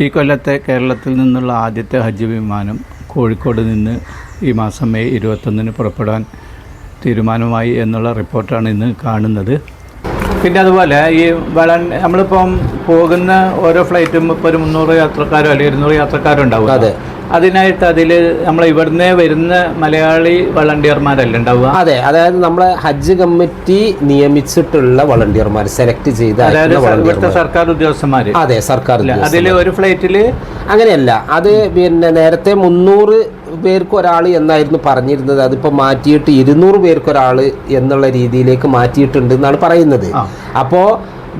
ഈ കൊല്ലത്തെ കേരളത്തിൽ നിന്നുള്ള ആദ്യത്തെ ഹജ്ജ് വിമാനം കോഴിക്കോട് നിന്ന് ഈ മാസം മെയ് ഇരുപത്തൊന്നിന് പുറപ്പെടാൻ തീരുമാനമായി എന്നുള്ള റിപ്പോർട്ടാണ് ഇന്ന് കാണുന്നത് പിന്നെ അതുപോലെ ഈ വള നമ്മളിപ്പം പോകുന്ന ഓരോ ഫ്ലൈറ്റും ഇപ്പോൾ ഒരു മുന്നൂറ് യാത്രക്കാരോ അല്ലെങ്കിൽ ഇരുന്നൂറ് യാത്രക്കാരോ ഉണ്ടാവും അതെ. അതിനായിട്ട് അതിൽ നമ്മൾ ഇവിടുന്ന് വരുന്ന മലയാളി വളണ്ടിയർമാരല്ല ഉണ്ടാവുക? അതെ അതായത് നമ്മളെ ഹജ്ജ് കമ്മിറ്റി നിയമിച്ചിട്ടുള്ള വളണ്ടിയർമാർ സെലക്ട് ചെയ്ത ഇവിടുത്തെ സർക്കാർ ഉദ്യോഗസ്ഥന്മാർ അതെ സർക്കാർ. അതിൽ ഒരു ഫ്ലൈറ്റിൽ അങ്ങനെയല്ല അത് പിന്നെ നേരത്തെ മുന്നൂറ് പേർക്ക് ഒരാൾ എന്നായിരുന്നു പറഞ്ഞിരുന്നത്. അതിപ്പോൾ മാറ്റിയിട്ട് ഇരുന്നൂറ് പേർക്ക് ഒരാൾ എന്നുള്ള രീതിയിലേക്ക് മാറ്റിയിട്ടുണ്ട് എന്നാണ് പറയുന്നത്. അപ്പോ അപ്പോൾ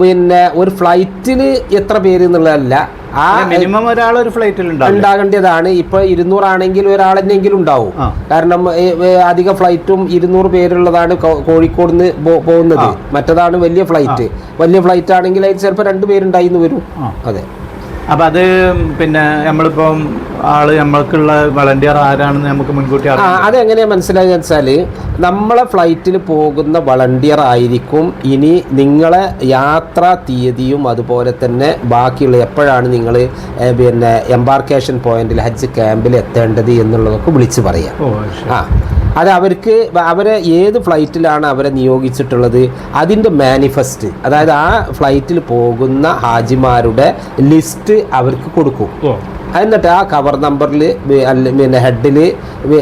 പിന്നെ ഒരു ഫ്ലൈറ്റിൽ എത്ര പേര് എന്നുള്ളതല്ല. ആ മിനിമം ഒരാൾ ഒരു ഫ്ലൈറ്റിൽ ഉണ്ടാകേണ്ടതാണ്. ഇപ്പൊ ഇരുന്നൂറാണെങ്കിൽ ഒരാളെന്നെങ്കിലും ഉണ്ടാവും. കാരണം അധിക ഫ്ലൈറ്റും ഇരുന്നൂറ് പേരുള്ളതാണ് കോഴിക്കോട് നിന്ന് പോകുന്നത്. മറ്റതാണ് വലിയ ഫ്ലൈറ്റ് വലിയ ഫ്ലൈറ്റ് ആണെങ്കിൽ അതിൽ ചിലപ്പോൾ രണ്ട് പേരുണ്ടായിന്ന് വരും. അതെ. അപ്പൊ അത് പിന്നെ നമ്മളിപ്പം ആൾ നമ്മൾക്കുള്ള വളണ്ടിയർ ആരാണെന്ന് നമുക്ക് മുൻകൂട്ടി അത് എങ്ങനെയാ അതെങ്ങനെയാ മനസ്സിലാക്കുക വെച്ചാൽ നമ്മളെ ഫ്ലൈറ്റിൽ പോകുന്ന വളണ്ടിയർ ആയിരിക്കും. ഇനി നിങ്ങളെ യാത്രാ തീയതിയും അതുപോലെ തന്നെ ബാക്കിയുള്ള എപ്പോഴാണ് നിങ്ങൾ പിന്നെ എംബാർക്കേഷൻ പോയിന്റിൽ ഹജ്ജ് ക്യാമ്പിൽ എത്തേണ്ടത് എന്നുള്ളതൊക്കെ വിളിച്ച് പറയാം. ആ അത് അവർക്ക് അവരെ ഏത് ഫ്ലൈറ്റിലാണ് അവരെ നിയോഗിച്ചിട്ടുള്ളത് അതിന്റെ മാനിഫെസ്റ്റ് അതായത് ആ ഫ്ലൈറ്റിൽ പോകുന്ന ഹാജിമാരുടെ ലിസ്റ്റ് അവർക്ക് കൊടുക്കും. എന്നിട്ട് ആ കവർ നമ്പറിൽ പിന്നെ ഹെഡിൽ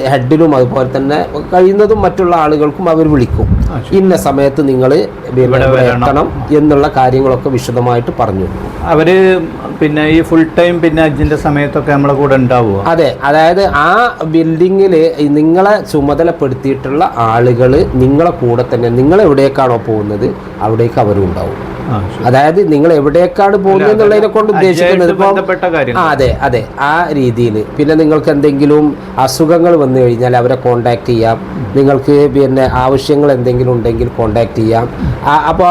ഹെഡിലും അതുപോലെ തന്നെ കഴിയുന്നതും മറ്റുള്ള ആളുകൾക്കും അവർ വിളിക്കും. ഇന്ന സമയത്ത് നിങ്ങൾ. എത്തണം എന്നുള്ള കാര്യങ്ങളൊക്കെ വിശദമായിട്ട് പറഞ്ഞു. അവർ പിന്നെ ഈ ഫുൾ ടൈം പിന്നെ അജിന്റെ സമയത്തൊക്കെ നമ്മളെ കൂടെ ഉണ്ടാവുക അതെ അതായത് ആ ബിൽഡിങ്ങിൽ നിങ്ങളെ ചുമതലപ്പെടുത്തിയിട്ടുള്ള ആളുകൾ നിങ്ങളെ കൂടെ തന്നെ നിങ്ങൾ എവിടേക്കാണോ പോകുന്നത് അവിടേക്ക് അവരും ഉണ്ടാവും. അതായത് നിങ്ങൾ എവിടേക്കാണ് പോകുന്നത് എന്നുള്ളതിനെ കൊണ്ട് ഉദ്ദേശിക്കുന്നത് അതെ അതെ. ആ രീതിയിൽ. പിന്നെ നിങ്ങൾക്ക് എന്തെങ്കിലും അസുഖങ്ങൾ വന്നു കഴിഞ്ഞാൽ അവരെ കോണ്ടാക്ട് ചെയ്യാം. നിങ്ങൾക്ക് പിന്നെ ആവശ്യങ്ങൾ എന്തെങ്കിലും ഉണ്ടെങ്കിൽ കോണ്ടാക്ട് ചെയ്യാം. അപ്പോൾ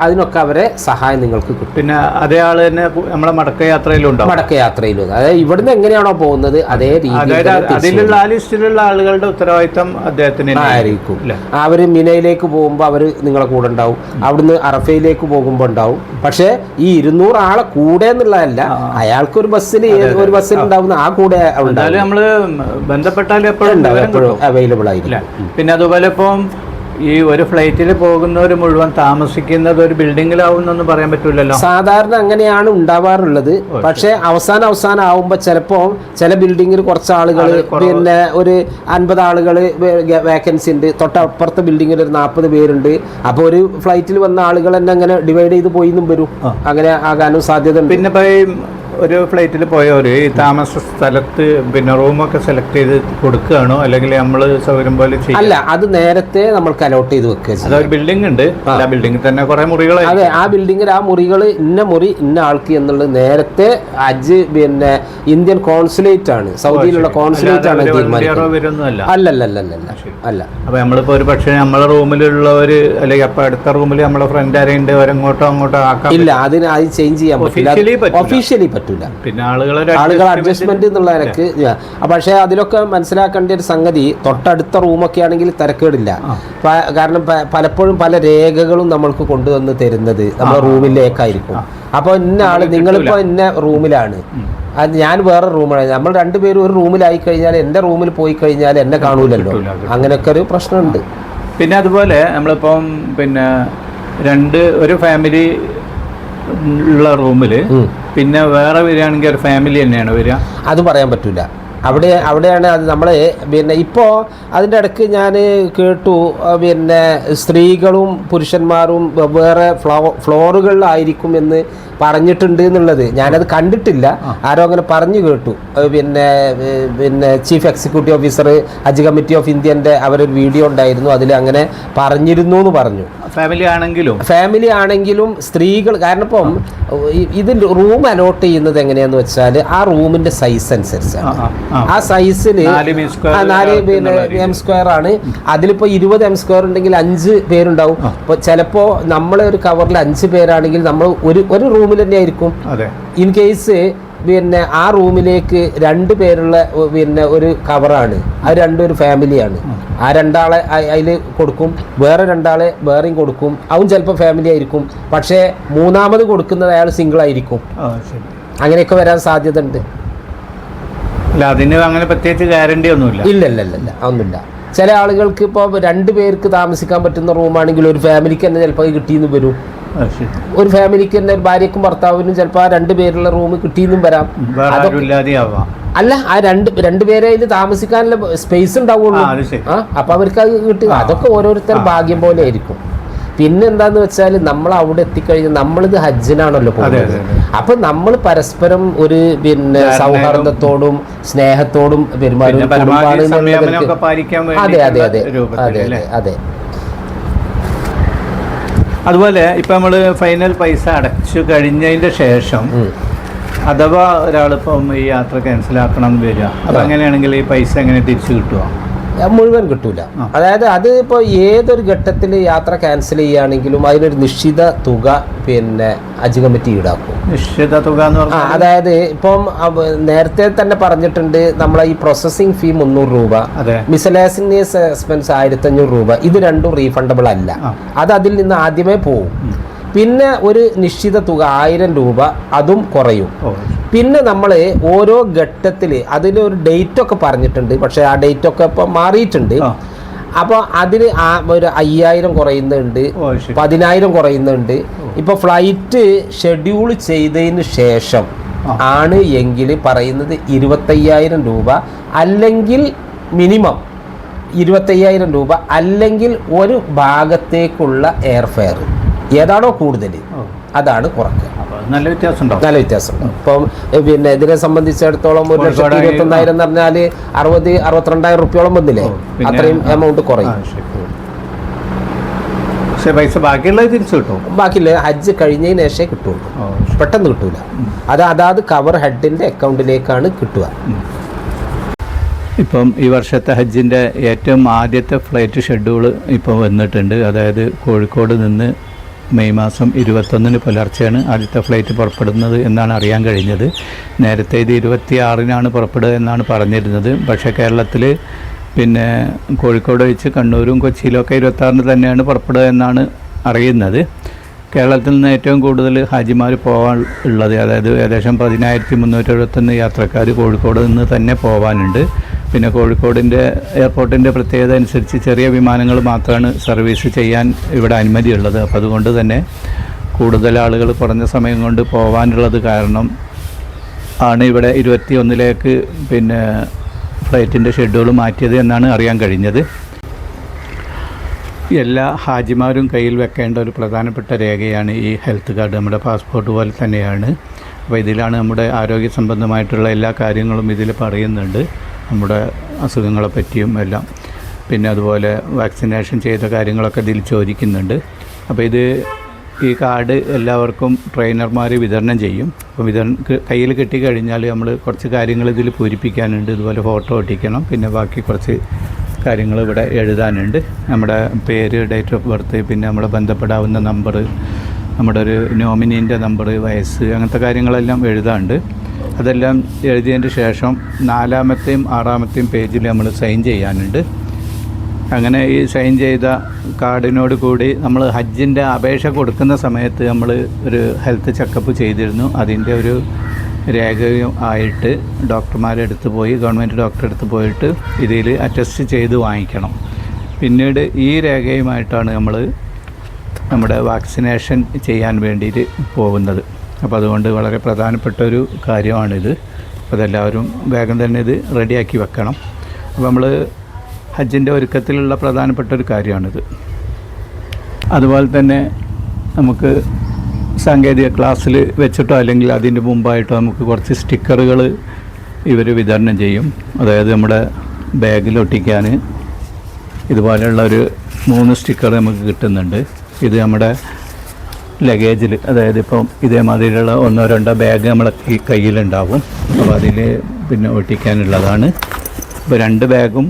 അതിനൊക്കെ അവരെ സഹായം നിങ്ങൾക്ക് കിട്ടും. പിന്നെ അതേ ആൾ തന്നെ നമ്മുടെ നമ്മളെ മടക്കയാത്രയിലും ഉണ്ടാവും. മടക്ക യാത്രയിലും. അതായത് ഇവിടുന്ന് എങ്ങനെയാണോ പോകുന്നത് അതേ രീതിയിൽ അതിലുള്ള ആ ലിസ്റ്റിലുള്ള ആളുകളുടെ ഉത്തരവാദിത്തം അദ്ദേഹത്തിന് ആയിരിക്കും. അവർ മിനയിലേക്ക് പോകുമ്പോൾ അവർ നിങ്ങളെ കൂടെ ഉണ്ടാവും. അവിടുന്ന് അറഫയിലേക്ക് പോകുമ്പോൾ ഉണ്ടാവും. പക്ഷേ ഈ ഇരുന്നൂറ് ആളെ കൂടെ എന്നുള്ളതല്ല അയാൾക്ക് ഒരു ബസ്സിന് ഒരു ബസ്സിൽ ഉണ്ടാവുന്ന ആ കൂടെ നമ്മൾ ബന്ധപ്പെട്ടാൽ എപ്പോഴും അവൈലബിൾ ആയിരിക്കും. പിന്നെ അതുപോലെ ഇപ്പം ഈ ഒരു ഫ്ലൈറ്റിൽ പോകുന്നവർ മുഴുവൻ താമസിക്കുന്നത് ഒരു ബിൽഡിങ്ങിലാവുന്നൊന്നും പറയാൻ പറ്റില്ലല്ലോ സാധാരണ അങ്ങനെയാണ് ഉണ്ടാവാറുള്ളത്. പക്ഷേ അവസാനം അവസാനം ആവുമ്പോൾ ചിലപ്പോൾ ചില ബിൽഡിങ്ങിൽ കുറച്ച് ആളുകൾ പിന്നെ ഒരു അൻപത് ആളുകൾ വേക്കൻസി ഉണ്ട്. തൊട്ടപ്പുറത്തെ ബിൽഡിങ്ങിൽ ഒരു നാൽപ്പത് പേരുണ്ട്. അപ്പോൾ ഒരു ഫ്ലൈറ്റിൽ വന്ന ആളുകൾ തന്നെ അങ്ങനെ ഡിവൈഡ് ചെയ്ത് പോയി എന്നും വരും അങ്ങനെ ആകാനും സാധ്യത ഉണ്ട്. പിന്നെ ഒരു ഫ്ലൈറ്റിൽ പോയവർ ഈ താമസ സ്ഥലത്ത് പിന്നെ റൂമൊക്കെ സെലക്ട് ചെയ്ത് കൊടുക്കുകയാണോ? അല്ലെങ്കിൽ നമ്മൾ സൗകര്യം പോലെ ചെയ്യും? അല്ല അത് നേരത്തെ നമ്മൾക്ക് അലോട്ട് ചെയ്ത് വെക്കുക അത് അതൊരു ബിൽഡിംഗ് ഉണ്ട്. ആ. ബിൽഡിംഗിൽ തന്നെ കുറെ മുറികൾ അതെ ആ ബിൽഡിങ്ങിൽ ആ മുറികൾ ഇന്ന മുറി ഇന്ന ആൾക്ക് എന്നുള്ളത് നേരത്തെ അജ് പിന്നെ ഇന്ത്യൻ കോൺസുലേറ്റ് ആണ്. സൗദിയിലുള്ള കോൺസുലേറ്റ് ആണ് തീരുമാനിക്കുന്നത്. അല്ല അല്ല അല്ല. അപ്പൊ നമ്മളിപ്പോ ഒരു പക്ഷേ നമ്മളെ റൂമിലുള്ളവര് അല്ലെങ്കിൽ അപ്പൊ അടുത്ത റൂമിൽ നമ്മളെ ഫ്രണ്ട് ആരെയുണ്ട് അവരെങ്ങോട്ടോ അങ്ങോട്ടോ ആക്കാം ഇല്ല അതിന് അത് ചേഞ്ച് ചെയ്യാൻ പറ്റില്ല. ഒഫീഷ്യലി ഒഫീഷ്യലി പറ്റില്ല പിന്നെ ആളുകൾ അഡ്ജസ്റ്റ്മെന്റ് എന്നുള്ള നിലയ്ക്ക് പക്ഷേ അതിലൊക്കെ മനസ്സിലാക്കേണ്ട ഒരു സംഗതി തൊട്ടടുത്ത റൂമൊക്കെ ആണെങ്കിൽ തിരക്കേടില്ല കാരണം പലപ്പോഴും പല രേഖകളും നമ്മൾക്ക് കൊണ്ടുവന്ന് തരുന്നത് നമ്മുടെ റൂമിലേക്കായിരിക്കും. അപ്പോൾ ഇന്ന ആൾ നിങ്ങളിപ്പോ ഇന്ന റൂമിലാണ്. അത് ഞാൻ വേറെ റൂമാണ് നമ്മൾ രണ്ടുപേരും ഒരു റൂമിലായി കഴിഞ്ഞാൽ എന്റെ റൂമിൽ പോയി കഴിഞ്ഞാൽ എന്നെ കാണൂലല്ലോ. അങ്ങനെയൊക്കെ ഒരു പ്രശ്നമുണ്ട്. പിന്നെ അതുപോലെ നമ്മളിപ്പം പിന്നെ രണ്ട് ഒരു ഫാമിലി ഉള്ള റൂമിൽ പിന്നെ വേറെ വരികയാണെങ്കിൽ ഒരു ഫാമിലി തന്നെയാണ് വരിക. അത് പറയാൻ പറ്റില്ല അവിടെ അവിടെയാണ് അത് നമ്മൾ പിന്നെ ഇപ്പോൾ അതിന്റെ ഇടയ്ക്ക് ഞാൻ കേട്ടു പിന്നെ സ്ത്രീകളും പുരുഷന്മാരും വേറെ ഫ്ലോ ഫ്ലോറുകളിലായിരിക്കും എന്ന് പറഞ്ഞിട്ടുണ്ട് എന്നുള്ളത്. ഞാനത് കണ്ടിട്ടില്ല. ആരോ അങ്ങനെ പറഞ്ഞു കേട്ടു. പിന്നെ പിന്നെ chief executive officer Hajj committee of ഇന്ത്യന്റെ അവരൊരു വീഡിയോ ഉണ്ടായിരുന്നു. അതിൽ അങ്ങനെ പറഞ്ഞിരുന്നു എന്ന് പറഞ്ഞു. ഫാമിലി ആണെങ്കിലും. ഫാമിലി ആണെങ്കിലും സ്ത്രീകൾ കാരണം ഇപ്പം ഇതിൽ റൂം അലോട്ട് ചെയ്യുന്നത് എങ്ങനെയാന്ന് വെച്ചാൽ ആ റൂമിന്റെ സൈസ് അനുസരിച്ചാണ്. ആ, സൈസിൽ നാല് എം സ്ക്വയർ ആണ്. അതിലിപ്പോ ഇരുപത് എം സ്ക്വയർ ഉണ്ടെങ്കിൽ അഞ്ച് പേരുണ്ടാവും. ചിലപ്പോ നമ്മളെ ഒരു കവറിൽ അഞ്ച് പേരാണെങ്കിൽ നമ്മൾ ഒരു ഒരു റൂമിൽ തന്നെ ആയിരിക്കും ഇൻ കേസ് പിന്നെ ആ റൂമിലേക്ക് രണ്ട് പേരുള്ള പിന്നെ ഒരു കവറാണ് അത് രണ്ടും ഒരു ഫാമിലിയാണ് ആ രണ്ടാളെ അതിൽ കൊടുക്കും. വേറെ രണ്ടാളെ വേറെയും കൊടുക്കും. അവൻ ചിലപ്പോൾ ഫാമിലി ആയിരിക്കും. പക്ഷേ മൂന്നാമത് കൊടുക്കുന്നത് അയാൾ സിംഗിൾ ആയിരിക്കും. അങ്ങനെയൊക്കെ വരാൻ സാധ്യത ഉണ്ട് അതിന് അങ്ങനെ പ്രത്യേകിച്ച് ഗ്യാരണ്ടി ഒന്നുമില്ല. ഇല്ല ഇല്ല ഇല്ല ഒന്നുമില്ല ചില ആളുകൾക്ക് ഇപ്പോൾ രണ്ട് പേർക്ക് താമസിക്കാൻ പറ്റുന്ന റൂമാണെങ്കിൽ ഒരു ഫാമിലിക്ക് തന്നെ ചിലപ്പോൾ കിട്ടിയെന്ന് വരും. ഒരു ഫാമിലിക്ക് തന്നെ ഭാര്യക്കും ഭർത്താവിനും ചിലപ്പോൾ ആ രണ്ട് പേരുള്ള റൂം കിട്ടിയെന്നും വരാം. അല്ല ആ രണ്ട് രണ്ടുപേരെ അതിൽ താമസിക്കാനുള്ള സ്പേസ് ഉണ്ടാവുള്ളൂ. ആ, അപ്പൊ അവർക്ക് അത് കിട്ടുക അതൊക്കെ ഓരോരുത്തർ ഭാഗ്യം പോലെ ആയിരിക്കും. പിന്നെ എന്താന്ന് വെച്ചാൽ നമ്മൾ അവിടെ എത്തിക്കഴിഞ്ഞാൽ നമ്മളിത് ഹജ്ജിനാണല്ലോ പോകുന്നത്. അപ്പൊ നമ്മൾ പരസ്പരം ഒരു പിന്നെ സൗഹാർദ്ദത്തോടും സ്നേഹത്തോടും പെരുമാറും അതെ അതെ അതെ? അതെ അതെ. അതുപോലെ ഇപ്പം നമ്മൾ ഫൈനൽ പൈസ അടച്ചു കഴിഞ്ഞതിന്റെ ശേഷം. അഥവാ ഒരാളിപ്പം ഈ യാത്ര ക്യാൻസലാക്കണം എന്ന് വരിക. അപ്പം അങ്ങനെയാണെങ്കിൽ ഈ പൈസ എങ്ങനെ തിരിച്ചു കിട്ടുമോ മുഴുവൻ കിട്ടൂല. അതായത് അത് ഇപ്പോൾ ഏതൊരു ഘട്ടത്തിൽ യാത്ര ക്യാൻസൽ ചെയ്യുകയാണെങ്കിലും അതിനൊരു നിശ്ചിത തുക പിന്നെ ഹജ്ജ് കമ്മിറ്റി ഈടാക്കും. നിശ്ചിത തുക എന്ന് പറഞ്ഞാൽ അതായത് ഇപ്പം നേരത്തെ തന്നെ പറഞ്ഞിട്ടുണ്ട് നമ്മളെ ഈ പ്രോസസ്സിംഗ് ഫീ മുന്നൂറ് രൂപ മിസലേസിനിയസ് എക്സ്പെൻസ് ആയിരത്തഞ്ഞൂറ് രൂപ. ഇത് രണ്ടും റീഫണ്ടബിൾ അല്ല. അത് അതിൽ നിന്ന് ആദ്യമേ പോവും. പിന്നെ ഒരു നിശ്ചിത തുക ആയിരം രൂപ അതും കുറയും. പിന്നെ നമ്മൾ ഓരോ ഘട്ടത്തിൽ അതിലൊരു ഡേറ്റ് ഒക്കെ പറഞ്ഞിട്ടുണ്ട്. പക്ഷേ ആ ഡേറ്റ് ഒക്കെ ഇപ്പം മാറിയിട്ടുണ്ട്. അപ്പൊ അപ്പോൾ അതിൽ ആ ഒരു അയ്യായിരം കുറയുന്നുണ്ട്. പതിനായിരം കുറയുന്നുണ്ട്. ഇപ്പോൾ ഫ്ലൈറ്റ് ഷെഡ്യൂൾ ചെയ്തതിന് ശേഷം ആണ് എങ്കിൽ പറയുന്നത് ഇരുപത്തയ്യായിരം രൂപ. അല്ലെങ്കിൽ മിനിമം ഇരുപത്തയ്യായിരം രൂപ. അല്ലെങ്കിൽ ഒരു ഭാഗത്തേക്കുള്ള എയർ ഫെയർ ഏതാണോ കൂടുതൽ അതാണ് കുറക്കുക നല്ല വ്യത്യാസം നല്ല വ്യത്യാസം ഇപ്പം പിന്നെ ഇതിനെ സംബന്ധിച്ചിടത്തോളം ഒരു ലക്ഷത്തി കോഴിക്കോട് ഇരുപത്തി ഒന്നായിരം എന്ന് പറഞ്ഞാൽ അറുപത് അറുപത്തിരണ്ടായിരം റുപ്യോളം വന്നില്ലേ? അത്രയും. എമൗണ്ട് കുറയും. പക്ഷേ പൈസ ബാക്കിയുള്ളത് തിരിച്ചു കിട്ടും ബാക്കിയില്ല ഹജ്ജ് കഴിഞ്ഞതിന് ശേഷമേ കിട്ടുള്ളൂ. പെട്ടെന്ന് കിട്ടൂല. അത് അതാത് കവർ ഹെഡിന്റെ അക്കൗണ്ടിലേക്കാണ് കിട്ടുക. ഇപ്പം ഈ വർഷത്തെ ഹജ്ജിന്റെ ഏറ്റവും ആദ്യത്തെ ഫ്ലൈറ്റ് ഷെഡ്യൂൾ ഇപ്പോൾ വന്നിട്ടുണ്ട്. അതായത് കോഴിക്കോട് നിന്ന് മെയ് മാസം ഇരുപത്തൊന്നിന് പുലർച്ചെയാണ് ആദ്യത്തെ ഫ്ലൈറ്റ് പുറപ്പെടുന്നത് എന്നാണ് അറിയാൻ കഴിഞ്ഞത്. നേരത്തെ ഇത് ഇരുപത്തിയാറിനാണ് പുറപ്പെടുക എന്നാണ് പറഞ്ഞിരുന്നത്. പക്ഷേ കേരളത്തിൽ പിന്നെ കോഴിക്കോട് വെച്ച് കണ്ണൂരും കൊച്ചിയിലും ഒക്കെ ഇരുപത്താറിന് തന്നെയാണ് പുറപ്പെടുക എന്നാണ് അറിയുന്നത്. കേരളത്തിൽ നിന്ന് ഏറ്റവും കൂടുതൽ ഹാജിമാർ പോകാൻ ഉള്ളത് അതായത് ഏകദേശം പതിനായിരത്തി മുന്നൂറ്റി എഴുപത്തൊന്ന് യാത്രക്കാർ കോഴിക്കോട് നിന്ന് തന്നെ പോകാനുണ്ട് പിന്നെ കോഴിക്കോടിന്റെ എയർപോർട്ടിന്റെ പ്രത്യേകത അനുസരിച്ച് ചെറിയ വിമാനങ്ങൾ മാത്രമാണ് സർവീസ് ചെയ്യാൻ ഇവിടെ അനുമതിയുള്ളത്. അപ്പോൾ അതുകൊണ്ട് തന്നെ കൂടുതൽ ആളുകൾ കുറഞ്ഞ സമയം കൊണ്ട് പോകാനുള്ളത് കാരണം ആണ് ഇവിടെ ഇരുപത്തി ഒന്നിലേക്ക് പിന്നെ ഫ്ലൈറ്റിന്റെ ഷെഡ്യൂൾ മാറ്റിയത് എന്നാണ് അറിയാൻ കഴിഞ്ഞത്. എല്ലാ ഹാജിമാരും കയ്യിൽ വെക്കേണ്ട ഒരു പ്രധാനപ്പെട്ട രേഖയാണ് ഈ ഹെൽത്ത് കാർഡ്. നമ്മുടെ പാസ്പോർട്ട് പോലെ തന്നെയാണ്. അപ്പോൾ ഇതിലാണ് നമ്മുടെ ആരോഗ്യ സംബന്ധമായിട്ടുള്ള എല്ലാ കാര്യങ്ങളും ഇതിൽ പറയുന്നുണ്ട്. നമ്മുടെ അസുഖങ്ങളെ പറ്റിയും എല്ലാം. പിന്നെ അതുപോലെ വാക്സിനേഷൻ ചെയ്ത കാര്യങ്ങളൊക്കെ ഇതിൽ ചോദിക്കുന്നുണ്ട്. അപ്പോൾ ഇത് ഈ കാർഡ് എല്ലാവർക്കും ട്രെയിനർമാർ വിതരണം ചെയ്യും. അപ്പോൾ വിതരണം കയ്യിൽ കിട്ടിക്കഴിഞ്ഞാൽ നമ്മൾ കുറച്ച് കാര്യങ്ങൾ ഇതിൽ പൂരിപ്പിക്കാനുണ്ട്. ഇതുപോലെ ഫോട്ടോ ഒട്ടിക്കണം. പിന്നെ ബാക്കി കുറച്ച് കാര്യങ്ങൾ ഇവിടെ എഴുതാനുണ്ട്. നമ്മുടെ പേര് ഡേറ്റ് ഓഫ് ബർത്ത് പിന്നെ നമ്മൾ ബന്ധപ്പെടാവുന്ന നമ്പർ നമ്മുടെ ഒരു നോമിനീന്റെ നമ്പർ വയസ്സ് അങ്ങനത്തെ കാര്യങ്ങളെല്ലാം എഴുതാനുണ്ട്. അതെല്ലാം എഴുതിയതിന്റെ ശേഷം നാലാമത്തെയും ആറാമത്തെയും പേജിൽ നമ്മൾ സൈൻ ചെയ്യാനുണ്ട്. അങ്ങനെ ഈ സൈൻ ചെയ്ത കാർഡിനോട് കൂടി നമ്മൾ ഹജ്ജിന്റെ അപേക്ഷ കൊടുക്കുന്ന സമയത്ത് നമ്മൾ ഒരു ഹെൽത്ത് ചെക്കപ്പ് ചെയ്തിരുന്നു. അതിന്റെ ഒരു രേഖയും ആയിട്ട് ഡോക്ടർമാരെ അടുത്ത് പോയി ഗവൺമെന്റ് ഡോക്ടറെ അടുത്ത് പോയിട്ട് ഇതിൽ അറ്റസ്റ്റ് ചെയ്ത് വാങ്ങിക്കണം. പിന്നീട് ഈ രേഖയുമായിട്ടാണ് നമ്മൾ നമ്മുടെ വാക്സിനേഷൻ ചെയ്യാൻ വേണ്ടിയിട്ട് പോകുന്നത്. അപ്പോൾ അതുകൊണ്ട് വളരെ പ്രധാനപ്പെട്ട ഒരു കാര്യമാണിത് അതെല്ലാവരും വേഗം തന്നെ ഇത് റെഡിയാക്കി വെക്കണം. അപ്പോൾ നമ്മൾ ഹജ്ജിന്റെ ഒരുക്കത്തിലുള്ള പ്രധാനപ്പെട്ട ഒരു കാര്യമാണിത്. അതുപോലെ തന്നെ നമുക്ക് സാങ്കേതിക ക്ലാസ്സിൽ വെച്ചിട്ടോ അല്ലെങ്കിൽ അതിന്റെ മുമ്പായിട്ടോ നമുക്ക് കുറച്ച് സ്റ്റിക്കറുകൾ ഇവർ വിതരണം ചെയ്യും. അതായത് നമ്മുടെ ബാഗിൽ ഒട്ടിക്കാൻ ഇതുപോലെയുള്ള ഒരു മൂന്ന് സ്റ്റിക്കർ നമുക്ക് കിട്ടുന്നുണ്ട്. ഇത് നമ്മുടെ ലഗേജിൽ അതായത് ഇപ്പം ഇതേമാതിരിയുള്ള ഒന്നോ രണ്ടോ ബാഗ് നമ്മളെ കയ്യിലുണ്ടാവും. അപ്പോൾ അതിൽ പിന്നെ ഒട്ടിക്കാനുള്ളതാണ്. ഇപ്പോൾ രണ്ട് ബാഗും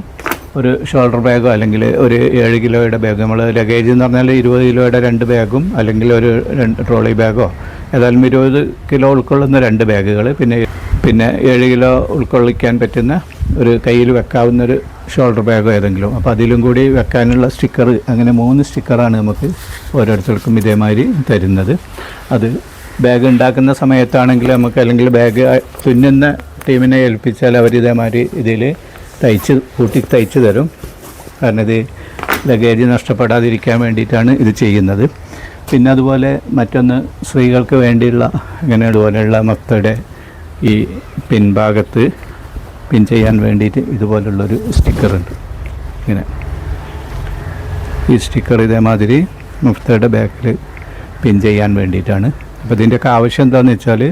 ഒരു ഷോൾഡർ ബാഗോ അല്ലെങ്കിൽ ഒരു ഏഴ് കിലോയുടെ ബാഗ് നമ്മൾ ലഗേജ് എന്ന് പറഞ്ഞാൽ ഇരുപത് കിലോയുടെ രണ്ട് ബാഗും അല്ലെങ്കിൽ ഒരു രണ്ട് ട്രോളി ബാഗോ ഏതായാലും ഇരുപത് കിലോ ഉൾക്കൊള്ളുന്ന രണ്ട് ബാഗുകൾ പിന്നെ പിന്നെ ഏഴ് കിലോ ഉൾക്കൊള്ളിക്കാൻ പറ്റുന്ന ഒരു കയ്യിൽ വെക്കാവുന്ന ഒരു ഷോൾഡർ ബാഗോ ഏതെങ്കിലും. അപ്പോൾ അതിലും കൂടി വെക്കാനുള്ള സ്റ്റിക്കർ അങ്ങനെ മൂന്ന് സ്റ്റിക്കറാണ് നമുക്ക് ഓരോരുത്തർക്കും ഇതേമാതിരി തരുന്നത്. അത് ബാഗ് ഉണ്ടാക്കുന്ന സമയത്താണെങ്കിൽ നമുക്ക് അല്ലെങ്കിൽ ബാഗ് തുന്നുന്ന ടീമിനെ ഏൽപ്പിച്ചാൽ അവർ ഇതേമാതിരി ഇതിൽ തയ്ച്ച് കൂട്ടി തയ്ച്ച് തരും. കാരണം ഇത് ലഗേജ് നഷ്ടപ്പെടാതിരിക്കാൻ വേണ്ടിയിട്ടാണ് ഇത് ചെയ്യുന്നത്. പിന്നെ അതുപോലെ മറ്റൊന്ന് സ്ത്രീകൾക്ക് വേണ്ടിയുള്ള അങ്ങനെ അതുപോലെയുള്ള മക്കളുടെ ഈ പിൻഭാഗത്ത് പിൻ ചെയ്യാൻ വേണ്ടിയിട്ട് ഇതുപോലുള്ളൊരു സ്റ്റിക്കറുണ്ട്. ഇങ്ങനെ. ഈ സ്റ്റിക്കർ ഇതേമാതിരി മുഫ്തയുടെ ബാക്കിൽ പിൻ ചെയ്യാൻ വേണ്ടിയിട്ടാണ്. അപ്പോൾ ഇതിന്റെയൊക്കെ ആവശ്യം എന്താണെന്ന് വെച്ചാൽ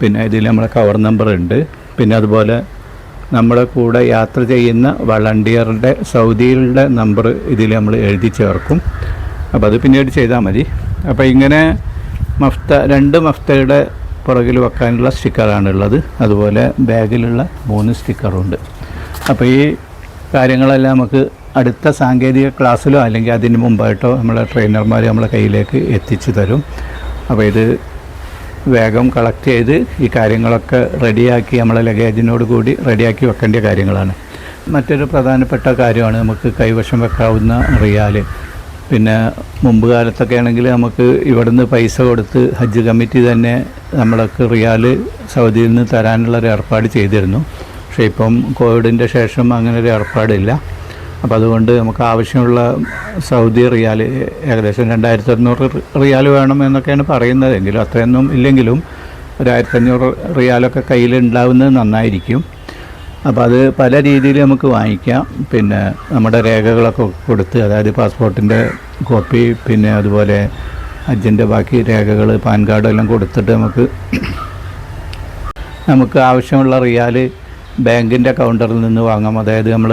പിന്നെ ഇതിൽ നമ്മളെ കവർ നമ്പർ ഉണ്ട് പിന്നെ അതുപോലെ നമ്മുടെ കൂടെ യാത്ര ചെയ്യുന്ന വളണ്ടിയറുടെ സൗദിയുടെ നമ്പർ ഇതിൽ നമ്മൾ എഴുതി ചേർക്കും. അപ്പോൾ അത് പിന്നീട് ചെയ്താൽ മതി. അപ്പോൾ ഇങ്ങനെ മഫ്ത രണ്ട് മഫ്തയുടെ പുറകിൽ വെക്കാനുള്ള സ്റ്റിക്കറാണുള്ളത്. അതുപോലെ ബാഗിലുള്ള മൂന്ന് സ്റ്റിക്കറുണ്ട്. അപ്പോൾ ഈ കാര്യങ്ങളെല്ലാം നമുക്ക് അടുത്ത സാങ്കേതിക ക്ലാസ്സിലോ അല്ലെങ്കിൽ അതിന് മുമ്പായിട്ടോ നമ്മളെ ട്രെയിനർമാർ നമ്മളെ കയ്യിലേക്ക് എത്തിച്ചു തരും. അപ്പോൾ ഇത് വേഗം കളക്ട് ചെയ്ത് ഈ കാര്യങ്ങളൊക്കെ റെഡിയാക്കി നമ്മളെ ലഗേജിനോട് കൂടി റെഡിയാക്കി വെക്കേണ്ട കാര്യങ്ങളാണ്. മറ്റൊരു പ്രധാനപ്പെട്ട കാര്യമാണ് നമുക്ക് കൈവശം വെക്കാവുന്ന റിയാൽ പിന്നെ മുമ്പ് കാലത്തൊക്കെ ആണെങ്കിൽ നമുക്ക് ഇവിടുന്ന് പൈസ കൊടുത്ത് ഹജ്ജ് കമ്മിറ്റി തന്നെ നമ്മളൊക്കെ റിയാൽ സൗദിയിൽ നിന്ന് തരാനുള്ള ഒരു ഏർപ്പാട് ചെയ്തിരുന്നു. പക്ഷേ ഇപ്പം കോവിഡിന്റെ ശേഷം അങ്ങനെ ഒരു ഏർപ്പാടില്ല. അപ്പോൾ അതുകൊണ്ട് നമുക്ക് ആവശ്യമുള്ള സൗദി റിയാൽ ഏകദേശം രണ്ടായിരത്തി അഞ്ഞൂറ് റിയാൽ വേണം എന്നൊക്കെയാണ് പറയുന്നതെങ്കിലും അത്രയൊന്നും ഇല്ലെങ്കിലും ഒരു ആയിരത്തഞ്ഞൂറ് റിയാലൊക്കെ കയ്യിലുണ്ടാവുന്നത് നന്നായിരിക്കും. അപ്പോൾ അത് പല രീതിയിൽ നമുക്ക് വാങ്ങിക്കാം. പിന്നെ നമ്മുടെ രേഖകളൊക്കെ കൊടുത്ത് അതായത് പാസ്പോർട്ടിന്റെ കോപ്പി പിന്നെ അതുപോലെ ഹജ്ജിന്റെ ബാക്കി രേഖകൾ പാൻ കാർഡ് എല്ലാം കൊടുത്തിട്ട് നമുക്ക് നമുക്ക് ആവശ്യമുള്ള റിയാൽ ബാങ്കിന്റെ കൗണ്ടറിൽ നിന്ന് വാങ്ങാം. അതായത് നമ്മൾ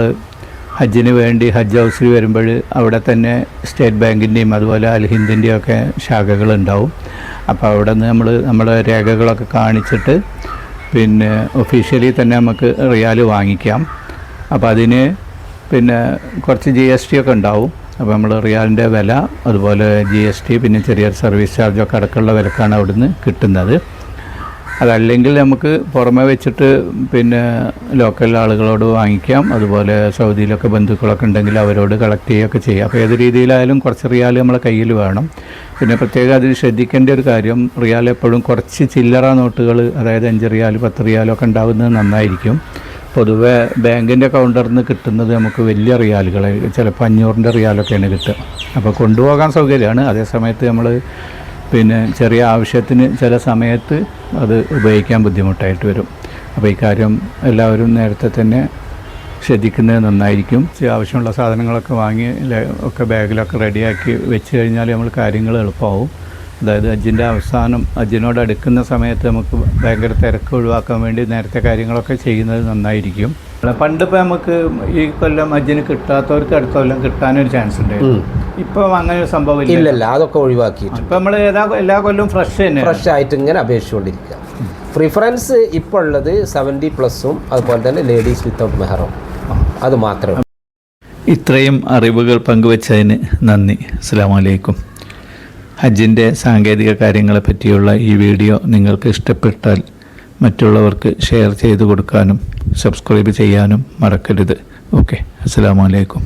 ഹജ്ജിന് വേണ്ടി ഹജ്ജ് ഹൗസിൽ വരുമ്പോൾ അവിടെ തന്നെ സ്റ്റേറ്റ് ബാങ്കിന്റെയും അതുപോലെ അൽ ഹിന്ദിന്റെയും ഒക്കെ ശാഖകളുണ്ടാവും. അപ്പോൾ അവിടെ നിന്ന് നമ്മൾ നമ്മുടെ രേഖകളൊക്കെ കാണിച്ചിട്ട് പിന്നെ ഒഫീഷ്യലി തന്നെ നമുക്ക് റിയാൽ വാങ്ങിക്കാം. അപ്പോൾ അതിന് പിന്നെ കുറച്ച് ജി എസ് ടി ഒക്കെ ഉണ്ടാവും. അപ്പോൾ നമ്മൾ റിയാലിന്റെ വില അതുപോലെ ജി എസ് ടി പിന്നെ ചെറിയൊരു സർവീസ് ചാർജൊക്കെ അടക്കമുള്ള വിലക്കാണ് അവിടുന്ന് കിട്ടുന്നത്. അതല്ലെങ്കിൽ നമുക്ക് പുറമെ വെച്ചിട്ട് പിന്നെ ലോക്കൽ ആളുകളോട് വാങ്ങിക്കാം. അതുപോലെ സൗദിയിലൊക്കെ ബന്ധുക്കളൊക്കെ ഉണ്ടെങ്കിൽ അവരോട് കളക്ട് ചെയ്യുകയൊക്കെ ചെയ്യാം. അപ്പോൾ ഏത് രീതിയിലായാലും കുറച്ച് റിയാൽ നമ്മളെ കയ്യിൽ വേണം. പിന്നെ പ്രത്യേകം അതിൽ ശ്രദ്ധിക്കേണ്ട ഒരു കാര്യം റിയാൽ എപ്പോഴും കുറച്ച് ചില്ലറ നോട്ടുകൾ അതായത് അഞ്ച് റിയാൽ പത്ത് റിയാലൊക്കെ ഉണ്ടാകുന്നത് നന്നായിരിക്കും. പൊതുവെ ബാങ്കിന്റെ കൗണ്ടറിൽ നിന്ന് കിട്ടുന്നത് നമുക്ക് വലിയ റിയാലുകൾ ചിലപ്പോൾ അഞ്ഞൂറിന്റെ റിയാലൊക്കെയാണ് കിട്ടുക. അപ്പോൾ കൊണ്ടുപോകാൻ സൗകര്യമാണ്. അതേ സമയത്ത് നമ്മൾ പിന്നെ ചെറിയ ആവശ്യത്തിന് ചില സമയത്ത് അത് ഉപയോഗിക്കാൻ ബുദ്ധിമുട്ടായിട്ട് വരും. അപ്പോൾ ഈ കാര്യം എല്ലാവരും നേരത്തെ തന്നെ ശ്രദ്ധിക്കുന്നത് നന്നായിരിക്കും. ആവശ്യമുള്ള സാധനങ്ങളൊക്കെ വാങ്ങി ഒക്കെ ബാഗിലൊക്കെ റെഡിയാക്കി വെച്ച് കഴിഞ്ഞാൽ നമ്മൾ കാര്യങ്ങൾ എളുപ്പമാവും. അതായത് അജ്ജിന്റെ അവസാനം അജ്ജിനോട് അടുക്കുന്ന സമയത്ത് നമുക്ക് ഭയങ്കര തിരക്ക് ഒഴിവാക്കാൻ വേണ്ടി നേരത്തെ കാര്യങ്ങളൊക്കെ ചെയ്യുന്നത് നന്നായിരിക്കും. പണ്ടിപ്പോൾ നമുക്ക് ഈ കൊല്ലം അജ്ജിന് കിട്ടാത്തവർക്ക് അടുത്ത കൊല്ലം കിട്ടാനൊരു ചാൻസ് ഉണ്ട് ഇപ്പം അങ്ങനെ ഒരു സംഭവം ഇല്ല. ഇല്ലല്ല അതൊക്കെ ഒഴിവാക്കി ഇപ്പം നമ്മൾ ഏതാ എല്ലാ കൊല്ലവും ഫ്രഷ് തന്നെ ഫ്രഷ് ആയിട്ട് ഇങ്ങനെ അപേക്ഷിച്ചുകൊണ്ടിരിക്കുക. പ്രിഫറൻസ് ഇപ്പോൾ ഉള്ളത് സെവന്റി പ്ലസും അതുപോലെ തന്നെ ലേഡീസ് വിത്തൗട്ട് മെഹറും അത് മാത്രം. ഇത്രയും അറിവുകൾ പങ്കുവച്ചതിന് നന്ദി. അസ്സാം വലൈക്കും ഹജ്ജിന്റെ സാങ്കേതിക കാര്യങ്ങളെ പറ്റിയുള്ള ഈ വീഡിയോ നിങ്ങൾക്ക് ഇഷ്ടപ്പെട്ടാൽ മറ്റുള്ളവർക്ക് ഷെയർ ചെയ്തു കൊടുക്കാനും സബ്സ്ക്രൈബ് ചെയ്യാനും മറക്കരുത്. ഓക്കെ. അസ്സാം വലൈക്കും